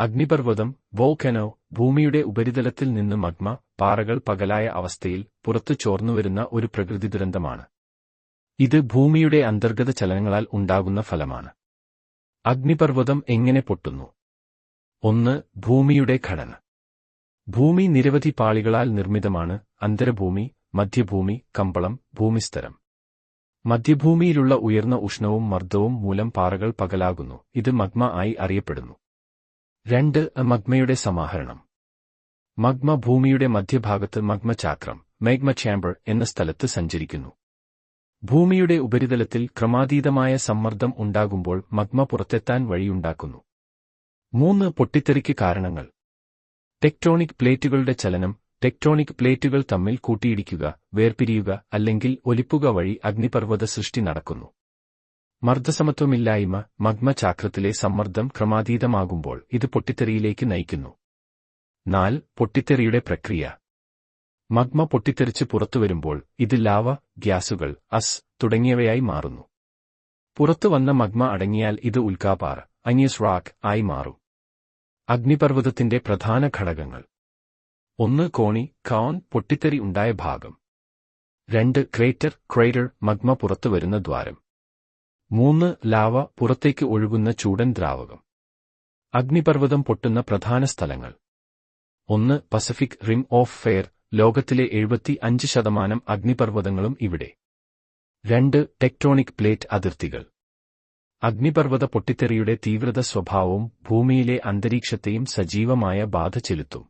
അഗ്നിപർവതം volcano ഭൂമിയുടെ ഉപരിതലത്തിൽ നിന്ന് മഗ്മ പാറകൾ പകലായ അവസ്ഥയിൽ പുറത്തു ചോർന്നുവരുന്ന ഒരു പ്രകൃതി ദുരന്തമാണ്. ഇത് ഭൂമിയുടെ അന്തർഗത ചലനങ്ങളാൽ ഉണ്ടാകുന്ന ഫലമാണ്. അഗ്നിപർവതം എങ്ങനെ പൊട്ടുന്നു? ഒന്ന് ഭൂമിയുടെ ഘടന. ഭൂമി നിരവധി പാളികളാൽ നിർമ്മിതമാണ്. അന്തരഭൂമി മധ്യഭൂമി കമ്പളം ഭൂമിസ്തരം. മധ്യഭൂമിയിലുള്ള ഉയർന്ന ഉഷ്ണവും മർദ്ദവും മൂലം പാറകൾ പകലാകുന്നു. ഇത് മഗ്മ ആയി അറിയപ്പെടുന്നു. രണ്ട് മഗ്മയുടെ സമാഹരണം. മഗ്മ ഭൂമിയുടെ മധ്യഭാഗത്ത് മഗ്മ ചാക്രം മേഗ്മ ചാമ്പർ എന്ന സ്ഥലത്ത് സഞ്ചരിക്കുന്നു. ഭൂമിയുടെ ഉപരിതലത്തിൽ ക്രമാതീതമായ സമ്മർദ്ദം ഉണ്ടാകുമ്പോൾ മഗ്മ പുറത്തെത്താൻ വഴിയുണ്ടാക്കുന്നു. മൂന്ന് പൊട്ടിത്തെറിക്ക് കാരണങ്ങൾ. ടെക്ടോണിക് പ്ലേറ്റുകളുടെ ചലനം ടെക്ടോണിക് പ്ലേറ്റുകൾ തമ്മിൽ കൂട്ടിയിടിക്കുക വേർപിരിയുക അല്ലെങ്കിൽ ഒലിപ്പുക വഴി അഗ്നിപർവത സൃഷ്ടി നടക്കുന്നു. മർദ്ദസമത്വമില്ലായ്മ മഗ്മചാക്രത്തിലെ സമ്മർദ്ദം ക്രമാതീതമാകുമ്പോൾ ഇത് പൊട്ടിത്തെറിയിലേക്ക് നയിക്കുന്നു. നാൽ പൊട്ടിത്തെറിയുടെ പ്രക്രിയ. മഗ്മ പൊട്ടിത്തെറിച്ച് പുറത്തുവരുമ്പോൾ ഇത് ലാവ ഗ്യാസുകൾ അസ് തുടങ്ങിയവയായി മാറുന്നു. പുറത്തു വന്ന മഗ്മ അടങ്ങിയാൽ ഇത് ഉൽക്കാപാർ അന്യസ് റാക്ക് ആയി മാറും. അഗ്നിപർവതത്തിന്റെ പ്രധാന ഘടകങ്ങൾ. ഒന്ന് കോണി കോൺ പൊട്ടിത്തെറി ഉണ്ടായ ഭാഗം. രണ്ട് ക്രേറ്റർ ക്രൈഡർ മഗ്മ പുറത്തുവരുന്ന ദ്വാരം. മൂന്ന് ലാവ പുറത്തേക്ക് ഒഴുകുന്ന ചൂടൻ ദ്രാവകം. അഗ്നിപർവതം പൊട്ടുന്ന പ്രധാന സ്ഥലങ്ങൾ. ഒന്ന് പസഫിക് റിം ഓഫ് ഫെയർ ലോകത്തിലെ എഴുപത്തി അഞ്ച് ശതമാനം അഗ്നിപർവതങ്ങളും ഇവിടെ. രണ്ട് ടെക്ടോണിക് പ്ലേറ്റ് അതിർത്തികൾ. അഗ്നിപർവത പൊട്ടിത്തെറിയുടെ തീവ്രത സ്വഭാവവും ഭൂമിയിലെ അന്തരീക്ഷത്തെയും സജീവമായ ബാധ ചെലുത്തും.